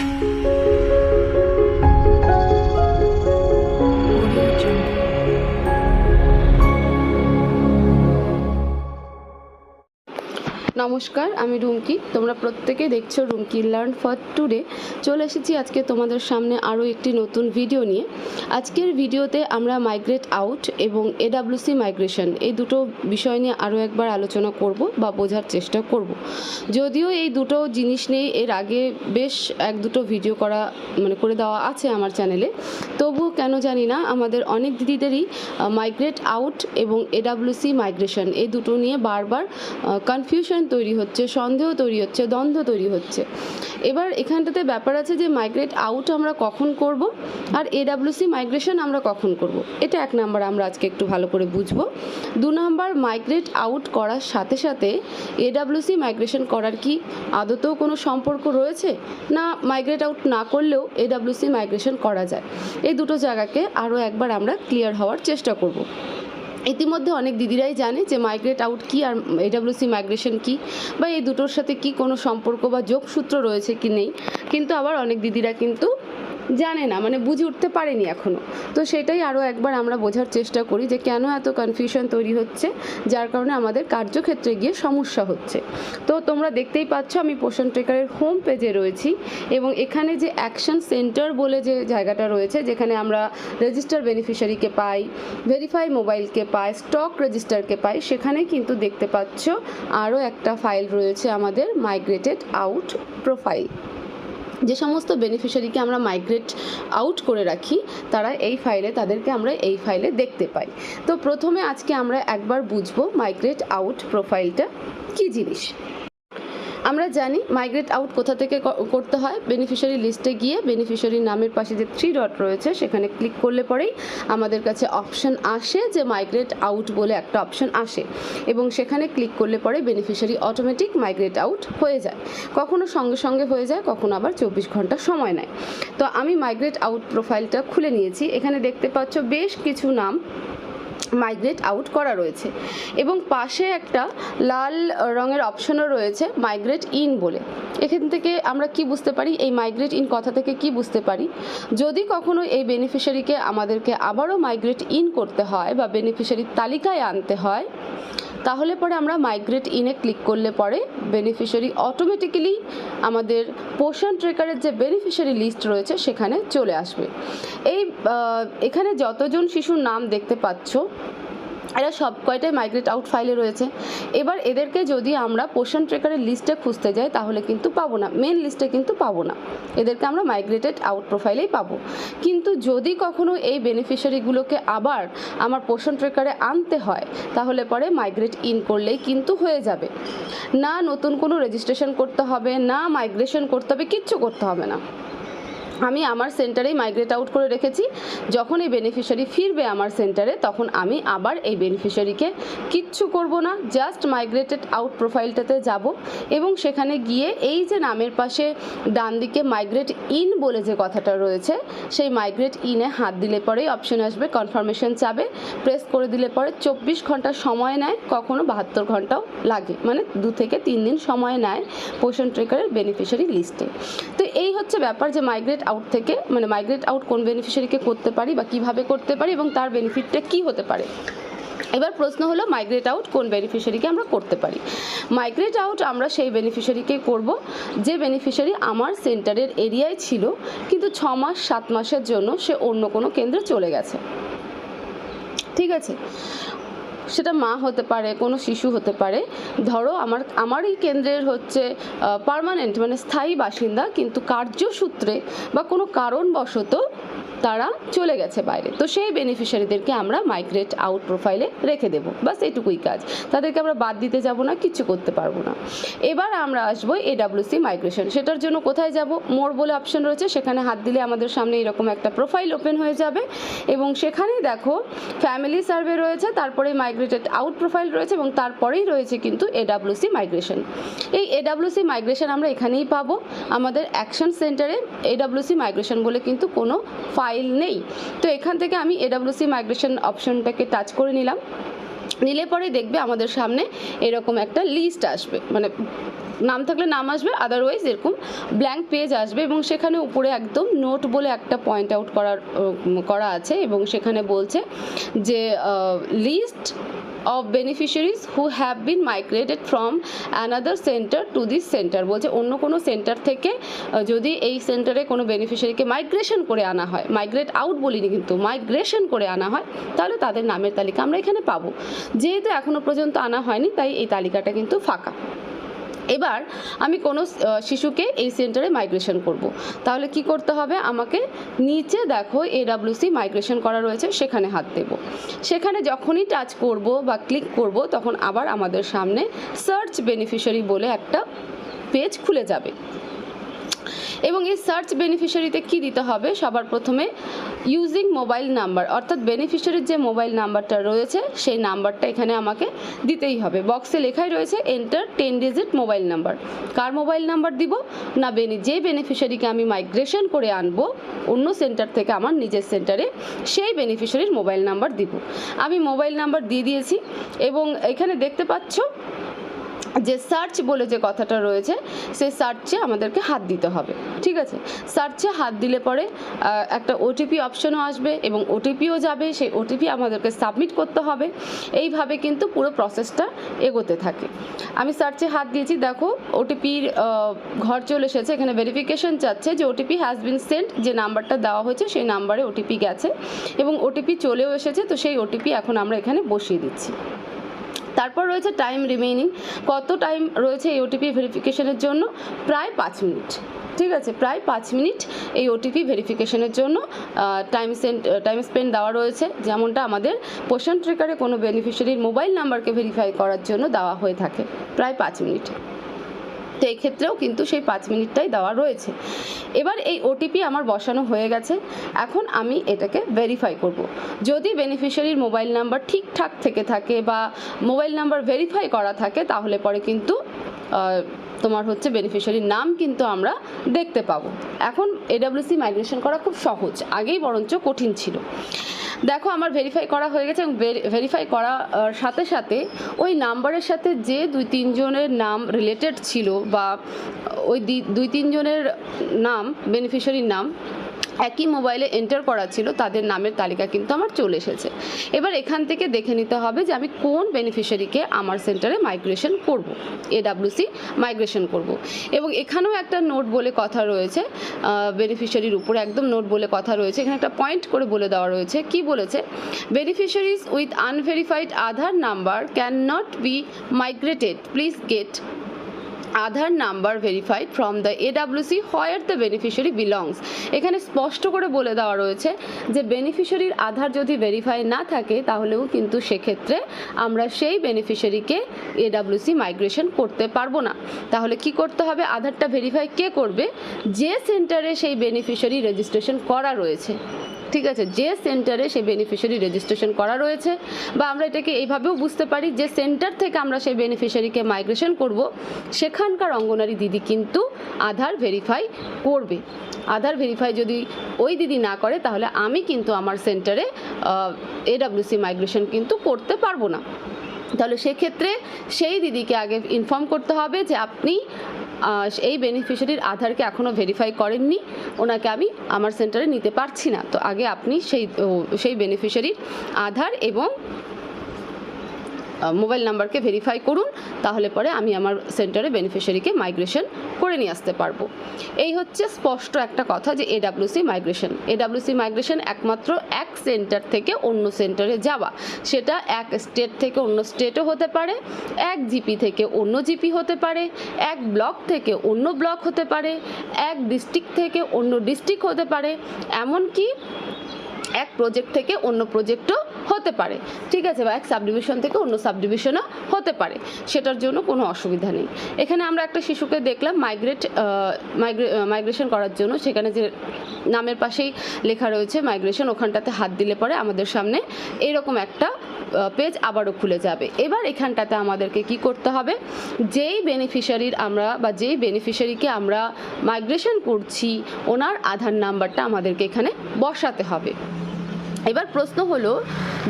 Música নমস্কার, আমি রুমকি। তোমরা প্রত্যেকে দেখছ রুমকি লার্ন ফর টুডে চলে এসেছি আজকে তোমাদের সামনে আরও একটি নতুন ভিডিও নিয়ে। আজকের ভিডিওতে আমরা মাইগ্রেট আউট এবং এডাব্লিউসি মাইগ্রেশন এই দুটো বিষয় নিয়ে আরও একবার আলোচনা করব বা বোঝার চেষ্টা করব। যদিও এই দুটো জিনিস নিয়ে এর আগে বেশ এক দুটো ভিডিও করা মানে করে দেওয়া আছে আমার চ্যানেলে তবুও কেন জানি না, আমাদের অনেক দিদিদেরই মাইগ্রেট আউট এবং এডাব্লিউসি মাইগ্রেশন এই দুটো নিয়ে বারবার কনফিউশন তৈরি হচ্ছে, সন্দেহ তৈরি হচ্ছে, দ্বন্দ্ব তৈরি হচ্ছে। এবার এখানটাতে ব্যাপার আছে যে মাইগ্রেট আউট আমরা কখন করব আর এডাব্লিউসি মাইগ্রেশন আমরা কখন করব। এটা এক নাম্বার আমরা আজকে একটু ভালো করে বুঝব। দু নাম্বার মাইগ্রেট আউট করার সাথে সাথে এডাব্লিউসি মাইগ্রেশন করার কি আদতেও কোনো সম্পর্ক রয়েছে? না মাইগ্রেট আউট না করলেও এডাব্লিউসি মাইগ্রেশন করা যায়। এই দুটো জায়গাকে আরও একবার আমরা ক্লিয়ার হওয়ার চেষ্টা করব। ইতিমধ্যে অনেক দিদিরাই জানে যে মাইগ্রেট আউট কি আর এডাব্লিউসি মাইগ্রেশন কি, বা এই দুটোর সাথে কি কোনো সম্পর্ক বা যোগসূত্র রয়েছে কি নেই, কিন্তু আবার অনেক দিদিরা কিন্তু জানে না মানে বুঝে উঠতে পারেনি এখনও তো সেটাই আরও একবার আমরা বোঝার চেষ্টা করি যে কেন এত কনফিউশন তৈরি হচ্ছে, যার কারণে আমাদের কার্যক্ষেত্রে গিয়ে সমস্যা হচ্ছে। তো তোমরা দেখতেই পাচ্ছ আমি পোষণ ট্রেকারের হোম পেজে রয়েছি এবং এখানে যে অ্যাকশন সেন্টার বলে যে জায়গাটা রয়েছে, যেখানে আমরা রেজিস্টার বেনিফিশিয়ারিকে পাই ভেরিফাই মোবাইলকে পাই স্টক রেজিস্টারকে পাই, সেখানে কিন্তু দেখতে পাচ্ছ আরও একটা ফাইল রয়েছে আমাদের মাইগ্রেটেড আউট প্রোফাইল যে সমস্ত বেনিফিশিয়ারিকে আমরা মাইগ্রেট আউট করে রাখি, তারা এই ফাইলে তাদেরকে আমরা এই ফাইলে দেখতে পাই। তো প্রথমে আজকে আমরা একবার বুঝব মাইগ্রেট আউট প্রোফাইলটা কী জিনিস। আমরা জানি মাইগ্রেট আউট কোথা থেকে করতে হয়। বেনিফিশিয়ারি লিস্টে গিয়ে বেনিফিশিয়ারির নামের পাশে যে থ্রি ডট রয়েছে, সেখানে ক্লিক করলে পরেই আমাদের কাছে অপশন আসে যে মাইগ্রেট আউট বলে একটা অপশন আসে। এবং সেখানে ক্লিক করলে পরে বেনিফিশিয়ারি অটোমেটিক মাইগ্রেট আউট হয়ে যায়। কখনো সঙ্গে সঙ্গে হয়ে যায়, কখনো আবার চব্বিশ ঘণ্টা সময় নেয়। তো আমি মাইগ্রেট আউট প্রোফাইলটা খুলে নিয়েছি। এখানে দেখতে পাচ্ছ বেশ কিছু নাম মাইগ্রেট আউট করা রয়েছে। এবং পাশে একটা লাল রঙের অপশনও রয়েছে মাইগ্রেট ইন বলে। এখান থেকে আমরা কি বুঝতে পারি? এই মাইগ্রেট ইন কথা থেকে কি বুঝতে পারি? যদি কখনো এই বেনিফিশিয়ারিকে আমাদেরকে আবারও মাইগ্রেট ইন করতে হয় বা বেনিফিশিয়ারির তালিকায় আনতে হয় তাহলে পরে আমরা মাইগ্রেট ইনে ক্লিক করলে পরে বেনিফিশিয়ারি অটোমেটিক্যালি আমাদের পোষণ ট্রেকারের যে বেনিফিশিয়ারি লিস্ট রয়েছে সেখানে চলে আসবে। এই এখানে যতজন শিশুর নাম দেখতে পাচ্ছ এরা সব কয়টাই মাইগ্রেট আউট ফাইলে রয়েছে। এবার এদেরকে যদি আমরা পোষণ ট্রেকারের লিস্টে খুঁজতে যাই, তাহলে কিন্তু পাবো না। মেন লিস্টে কিন্তু পাবো না। এদেরকে আমরা মাইগ্রেটেড আউট প্রোফাইলেই পাবো। কিন্তু যদি কখনো এই বেনিফিশিয়ারিগুলোকে আবার আমার পোষণ ট্রেকারে আনতে হয়, তাহলে পরে মাইগ্রেট ইন করলেই কিন্তু হয়ে যাবে। না নতুন কোনো রেজিস্ট্রেশন করতে হবে, না মাইগ্রেশন করতে হবে, কিচ্ছু করতে হবে না। আমি আমার সেন্টারেই মাইগ্রেট আউট করে রেখেছি। যখন এই বেনিফিশিয়ারি ফিরবে আমার সেন্টারে তখন আমি আবার এই বেনিফিশিয়ারিকে কিচ্ছু করব না জাস্ট মাইগ্রেটেড আউট প্রোফাইলটাতে যাব এবং সেখানে গিয়ে এই যে নামের পাশে ডান দিকে মাইগ্রেট ইন বলে যে কথাটা রয়েছে, সেই মাইগ্রেট ইনে হাত দিলে পরেই অপশন আসবে কনফার্মেশন চাবে প্রেস করে দিলে পরে চব্বিশ ঘণ্টা সময় নেয়, কখনো বাহাত্তর ঘন্টাও লাগে মানে দু থেকে তিন দিন সময় নেয় পোষণ ট্রেকারের বেনিফিশিয়ারি লিস্টে তো এই হচ্ছে ব্যাপার যে মাইগ্রেট আউট থেকে মানে মাইগ্রেট আউট কোন বেনিফিশিয়ারিকে করতে পারি বা কীভাবে করতে পারি এবং তার বেনিফিটটা কি হতে পারে? এবার প্রশ্ন হলো মাইগ্রেট আউট কোন বেনিফিশিয়ারিকে আমরা করতে পারি? মাইগ্রেট আউট আমরা সেই বেনিফিশিয়ারিকে করব, যে বেনিফিশিয়ারি আমার সেন্টারের এরিয়ায় ছিল, কিন্তু ছ মাস, সাত মাসের জন্য সে অন্য কোনো কেন্দ্রে চলে গেছে। ঠিক আছে? সেটা মা হতে পারে, কোনো শিশু হতে পারে। ধরো আমার, আমারই কেন্দ্রের হচ্ছে পারমানেন্ট মানে স্থায়ী বাসিন্দা, কিন্তু কার্যসূত্রে বা কোনো কারণবশত তারা চলে গেছে বাইরে। তো সেই বেনিফিশিয়ারিদেরকে আমরা মাইগ্রেট আউট প্রোফাইলে রেখে দেবো। বাস এটুকুই কাজ। তাদেরকে আমরা বাদ দিতে যাব না, কিচ্ছু করতে পারব না। এবার আমরা আসব এডাব্লিউসি মাইগ্রেশন সেটার জন্য কোথায় যাব? মোর বলে অপশন রয়েছে। সেখানে হাত দিলে আমাদের সামনে এরকম একটা প্রোফাইল ওপেন হয়ে যাবে। এবং সেখানেই দেখো ফ্যামিলি সার্ভে রয়েছে, তারপরে মাইগ্রেটেড আউট প্রোফাইল রয়েছে, এবং তারপরেই রয়েছে কিন্তু এডাব্লিউসি মাইগ্রেশন এই এডাব্লিউসি মাইগ্রেশন আমরা এখানেই পাবো। আমাদের অ্যাকশন সেন্টারে এডাব্লিউসি মাইগ্রেশন বলে কিন্তু কোনো ফাইল নেই। তো এখান থেকে আমি এডাব্লিউসি মাইগ্রেশন অপশনটাকে টাচ করে নিলাম। নিলে পরে দেখবে আমাদের সামনে এরকম একটা লিস্ট আসবে। মানে নাম থাকলে নাম আসবে আদারওয়াইজ এরকম ব্ল্যাঙ্ক পেজ আসবে এবং সেখানে উপরে একদম নোট বলে একটা পয়েন্ট আউট করার করা আছে এবং সেখানে বলছে যে list of beneficiaries who have been migrated from another centre to this centre বলছে অন্য কোনো সেন্টার থেকে যদি এই সেন্টারে কোনো বেনিফিশিয়ারিকে মাইগ্রেশন করে আনা হয় মাইগ্রেট আউট বলিনি কিন্তু মাইগ্রেশন করে আনা হয়, তাহলে তাদের নামের তালিকা আমরা এখানে পাবো। যেহেতু এখনও পর্যন্ত আনা হয়নি, তাই এই তালিকাটা কিন্তু ফাঁকা। এবার আমি কোনো শিশুকে এই সেন্টারে মাইগ্রেশন করব। তাহলে কি করতে হবে? আমাকে নিচে দেখো এডাব্লিউসি মাইগ্রেশন করা রয়েছে, সেখানে হাত দেব। সেখানে যখনই টাচ করব বা ক্লিক করব, তখন আবার আমাদের সামনে সার্চ বেনিফিশিয়ারি বলে একটা পেজ খুলে যাবে। এবং এই সার্চ বেনিফিশিয়ারিতে কি দিতে হবে? সবার প্রথমে ইউজিং মোবাইল নাম্বার অর্থাৎ বেনিফিশিয়ারির যে মোবাইল নাম্বারটা রয়েছে, সেই নাম্বারটা এখানে আমাকে দিতেই হবে। বক্সে লেখাই রয়েছে enter ten digit mobile number কার মোবাইল নাম্বার দিব? না, বেনি, যে বেনিফিশিয়ারিকে আমি মাইগ্রেশন করে আনব, অন্য সেন্টার থেকে আমার নিজের সেন্টারে সেই বেনিফিশিয়ারির মোবাইল নাম্বার দিব। আমি মোবাইল নাম্বার দিয়ে দিয়েছি, এবং এখানে দেখতে পাচ্ছ যে সার্চ বলে যে কথাটা রয়েছে সেই সার্চে আমাদেরকে হাত দিতে হবে, ঠিক আছে? সার্চে হাত দিলে পরে একটা ওটিপি অপশনও আসবে এবং ওটিপিও যাবে, সেই ওটিপি আমাদেরকে সাবমিট করতে হবে। এইভাবে কিন্তু পুরো প্রসেসটা এগোতে থাকে। আমি সার্চে হাত দিয়েছি, দেখো ওটিপির ঘর চলে এসেছে, এখানে ভেরিফিকেশন চাচ্ছে যে ওটিপি হ্যাজ বিন সেন্ট যে নাম্বারটা দেওয়া হয়েছে, সেই নাম্বারে ওটিপি গেছে এবং ওটিপি চলেও এসেছে, তো সেই ওটিপি এখন আমরা এখানে বসিয়ে দিচ্ছি। তারপর রয়েছে টাইম রিমেইনিং কত টাইম রয়েছে এই ওটিপি ভেরিফিকেশনের জন্য? প্রায় পাঁচ মিনিট। ঠিক আছে? প্রায় পাঁচ মিনিট এই ওটিপি ভেরিফিকেশনের জন্য টাইম সেন্ট টাইম স্পেন্ড দেওয়া রয়েছে। যেমনটা আমাদের পোষণ ট্রেকারে কোনো বেনিফিশিয়ারির মোবাইল নাম্বারকে ভেরিফাই করার জন্য দেওয়া হয়ে থাকে। প্রায় পাঁচ মিনিট। তো এই ক্ষেত্রেও কিন্তু সেই পাঁচ মিনিটটাই দেওয়া রয়েছে এবার এই ওটিপি আমার বসানো হয়ে গেছে এখন আমি এটাকে ভেরিফাই করব। যদি বেনিফিশিয়ারির মোবাইল নাম্বার ঠিকঠাক থেকে থাকে বা মোবাইল নাম্বার ভেরিফাই করা থাকে, তাহলে পরে কিন্তু তোমার হচ্ছে বেনিফিশিয়ারির নাম কিন্তু আমরা দেখতে পাবো। এখন এডাব্লিউসি মাইগ্রেশন করা খুব সহজ, আগেই বরঞ্চ কঠিন ছিল। দেখো, আমার ভেরিফাই করা হয়ে গেছে এবং ভেরিফাই করার সাথে সাথে ওই নাম্বারের সাথে যে দুই তিনজনের নাম রিলেটেড ছিল বা ওই দুই তিনজনের নাম বেনিফিশিয়ারির নাম একই মোবাইলে এন্টার করা ছিল, তাদের নামের তালিকা কিন্তু আমার চলে এসেছে। এবার এখান থেকে দেখে নিতে হবে যে আমি কোন বেনিফিশিয়ারিকে আমার সেন্টারে মাইগ্রেশন করব এডাব্লিউসি মাইগ্রেশন করব। এবং এখানেও একটা নোট বলে কথা রয়েছে বেনিফিশিয়ারির উপরে একদম নোট বলে কথা রয়েছে, এখানে একটা পয়েন্ট করে বলে দেওয়া রয়েছে, কি বলেছে? Beneficiaries with unverified Aadhaar number can not be migrated please get Aadhaar number verified from the AWC where the beneficiary belongs এখানে স্পষ্ট করে বলে দেওয়া রয়েছে যে বেনিফিশিয়ারির আধার যদি ভেরিফাই না থাকে, তাহলেও কিন্তু সেক্ষেত্রে আমরা সেই বেনিফিশিয়ারিকে এডাব্লিউসি মাইগ্রেশন করতে পারব না। তাহলে কি করতে হবে? আধারটা ভেরিফাই কে করবে? যে সেন্টারে সেই বেনিফিশিয়ারি রেজিস্ট্রেশন করা রয়েছে। ঠিক আছে, যে সেন্টারে সেই বেনিফিশিয়ারি রেজিস্ট্রেশন করা রয়েছে বা আমরা এটাকে এইভাবেও বুঝতে পারি যে সেন্টার থেকে আমরা সেই বেনিফিশিয়ারিকে মাইগ্রেশন করব, সেখানকার অঙ্গনারী দিদি কিন্তু আধার ভেরিফাই করবে। আধার ভেরিফাই যদি ওই দিদি না করে, তাহলে আমি কিন্তু আমার সেন্টারে এডাব্লিউসি মাইগ্রেশন কিন্তু করতে পারব না। তাহলে সেক্ষেত্রে সেই দিদিকে আগে ইনফর্ম করতে হবে যে আপনি এই বেনিফিশিয়ারির আধারকে এখনও ভেরিফাই করেননি। ওনাকে আমি আমার সেন্টারে নিতে পারছি না। তো আগে আপনি সেই সেই বেনিফিশিয়ারির আধার এবং মোবাইল নাম্বারকে ভেরিফাই করুন, তাহলে পরে আমি আমার সেন্টারে বেনিফিশিয়ারিকে মাইগ্রেশন করে নিয়ে আসতে পারব। এই হচ্ছে স্পষ্ট একটা কথা যে এডাব্লিউসি মাইগ্রেশন এডাব্লিউসি মাইগ্রেশন একমাত্র এক সেন্টার থেকে অন্য সেন্টারে যাওয়া। সেটা এক স্টেট থেকে অন্য স্টেটও হতে পারে, এক জিপি থেকে অন্য জিপি হতে পারে, এক ব্লক থেকে অন্য ব্লক হতে পারে, এক ডিস্ট্রিক্ট থেকে অন্য ডিস্ট্রিক্ট হতে পারে। এমনকি এক প্রজেক্ট থেকে অন্য প্রজেক্টও হতে পারে। ঠিক আছে বা এক সাবডিভিশন থেকে অন্য সাবডিভিশনও হতে পারে। সেটার জন্য কোনো অসুবিধা নেই। এখানে আমরা একটা শিশুকে দেখলাম মাইগ্রেট মাইগ্রেশন করার জন্য। সেখানে যে নামের পাশেই লেখা রয়েছে মাইগ্রেশন ওখানটাতে হাত দিলে পরে আমাদের সামনে এরকম একটা পেজ আবারও খুলে যাবে। এবার এখানটাতে আমাদেরকে কি করতে হবে? যেই বেনিফিশিয়ারির আমরা বা যেই বেনিফিশিয়ারিকে আমরা মাইগ্রেশন করছি, ওনার আধার নাম্বারটা আমাদেরকে এখানে বসাতে হবে। এবার প্রশ্ন হলো,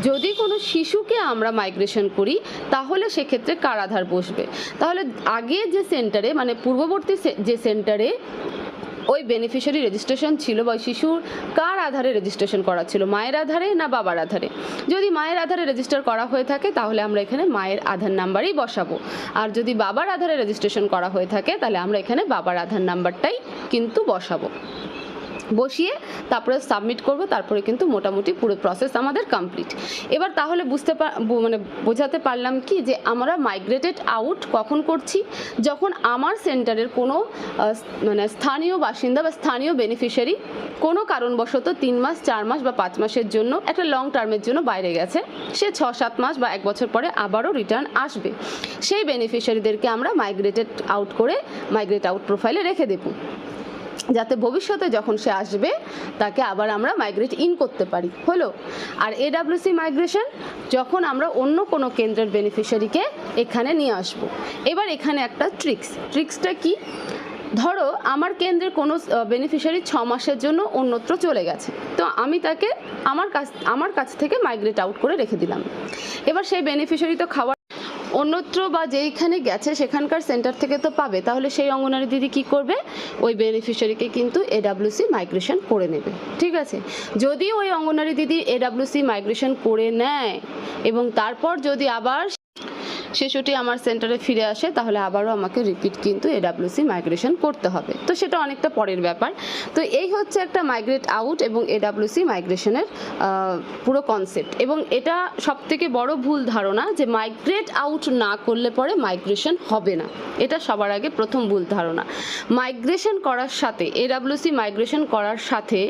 যদি কোনো শিশুকে আমরা মাইগ্রেশন করি, তাহলে সেক্ষেত্রে কার আধার বসবে? তাহলে আগে যে সেন্টারে মানে পূর্ববর্তী যে সেন্টারে ওই বেনিফিশিয়ারি রেজিস্ট্রেশন ছিল বা শিশুর কার আধারে রেজিস্ট্রেশন করা ছিল? মায়ের আধারে না বাবার আধারে? যদি মায়ের আধারে রেজিস্টার করা হয়ে থাকে, তাহলে আমরা এখানে মায়ের আধার নাম্বারই বসাবো। আর যদি বাবার আধারে রেজিস্ট্রেশন করা হয়ে থাকে, তাহলে আমরা এখানে বাবার আধার নাম্বারটাই কিন্তু বসাবো। বসিয়ে তারপরে সাবমিট করব, তারপরে কিন্তু মোটামুটি পুরো প্রসেস আমাদের কমপ্লিট এবার তাহলে বুঝতে মানে বোঝাতে পারলাম কি যে আমরা মাইগ্রেটেড আউট কখন করছি? যখন আমার সেন্টারের কোনো মানে স্থানীয় বাসিন্দা বা স্থানীয় বেনিফিশিয়ারি কোনো কারণবশত তিন মাস, চার মাস বা পাঁচ মাসের জন্য, একটা লং টার্মের জন্য বাইরে গেছে, সে ছ সাত মাস বা এক বছর পরে আবারও রিটার্ন আসবে। সেই বেনিফিশিয়ারিদেরকে আমরা মাইগ্রেটেড আউট করে মাইগ্রেট আউট প্রোফাইলে রেখে দেবো। যাতে ভবিষ্যতে যখন সে আসবে, তাকে আবার আমরা মাইগ্রেট ইন করতে পারি। হলো? আর এডাব্লিউসি মাইগ্রেশন যখন আমরা অন্য কোনো কেন্দ্রের বেনিফিশিয়ারিকে এখানে নিয়ে আসব। এবার এখানে একটা ট্রিক্স ট্রিক্সটা কি? ধরো, আমার কেন্দ্রের কোনো বেনিফিশিয়ারি ছ মাসের জন্য অন্যত্র চলে গেছে। তো আমি তাকে আমার কাছ আমার কাছ থেকে মাইগ্রেট আউট করে রেখে দিলাম। এবার সেই বেনিফিশিয়ারি তো খাওয়ার অন্যত্র বা যেইখানে গেছে, সেখানকার সেন্টার থেকে তো পাবে। তাহলে সেই অঙ্গনারী দিদি কি করবে? ওই বেনিফিশিয়ারিকে কিন্তু এডাব্লিউসি মাইগ্রেশন করে নেবে। ঠিক আছে? যদি ওই অঙ্গনারী দিদি এডাব্লিউসি মাইগ্রেশন করে নেয় এবং তারপর যদি আবার শিশুটি আমার সেন্টারে ফিরে আসে, তাহলে আবারও আমাকে রিপিট কিন্তু এডাব্লিউসি মাইগ্রেশন করতে হবে। তো সেটা অনেকটা পরের ব্যাপার। তো এই হচ্ছে একটা মাইগ্রেট আউট এবং এডাব্লিউসি মাইগ্রেশনের পুরো কনসেপ্ট এবং এটা সবথেকে বড় ভুল ধারণা যে মাইগ্রেট আউট না করলে পরে মাইগ্রেশন হবে না। এটা সবার আগে প্রথম ভুল ধারণা। মাইগ্রেশন করার সাথে এডাব্লিউসি মাইগ্রেশন করার সাথে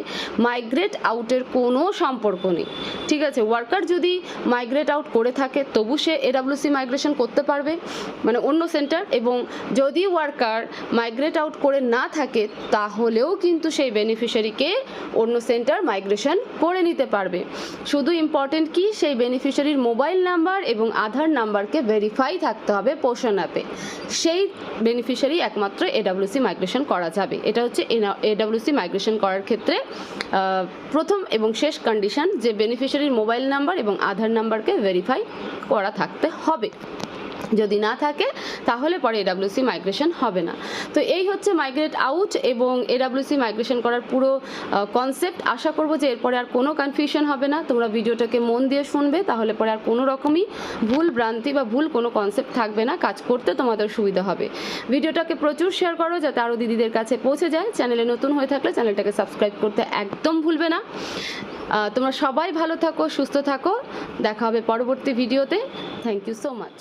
মাইগ্রেট আউটের কোনো সম্পর্ক নেই। ঠিক আছে? ওয়ার্কার যদি মাইগ্রেট আউট করে থাকে, তবু সে এডাব্লিউসি মাইগ্রেশন করতে পারবে মানে অন্য সেন্টার এবং যদি ওয়ার্কার মাইগ্রেট আউট করে না থাকে, তাহলেও কিন্তু সেই বেনিফিশিয়ারিকে অন্য সেন্টার মাইগ্রেশন করে নিতে পারবে। শুধু ইম্পর্টেন্ট কি? সেই বেনিফিশিয়ারির মোবাইল নাম্বার এবং আধার নাম্বারকে ভেরিফাই থাকতে হবে পোষণ অ্যাপে সেই বেনিফিশিয়ারি একমাত্র এডাব্লিউসি মাইগ্রেশন করা যাবে। এটা হচ্ছে এডাব্লিউসি মাইগ্রেশন করার ক্ষেত্রে প্রথম এবং শেষ কন্ডিশন যে বেনিফিশিয়ারির মোবাইল নাম্বার এবং আধার নাম্বারকে ভেরিফাই করা থাকতে হবে। যদি না থাকে, তাহলে পরে এডাব্লিউসি মাইগ্রেশন হবে না। তো এই হচ্ছে মাইগ্রেট আউট এবং এডাব্লিউসি মাইগ্রেশন করার পুরো কনসেপ্ট আশা করব যে এরপরে আর কোনো কনফিউশন হবে না। তোমরা ভিডিওটাকে মন দিয়ে শুনবে, তাহলে পরে আর কোনো রকমই ভুল ভ্রান্তি বা ভুল কোনো কনসেপ্ট থাকবে না। কাজ করতে তোমাদের সুবিধা হবে। ভিডিওটাকে প্রচুর শেয়ার করো, যাতে আরও দিদিদের কাছে পৌঁছে যায়। চ্যানেলে নতুন হয়ে থাকলে চ্যানেলটাকে সাবস্ক্রাইব করতে একদম ভুলবে না। তোমরা সবাই ভালো থাকো, সুস্থ থাকো। দেখা হবে পরবর্তী ভিডিওতে। Thank you so much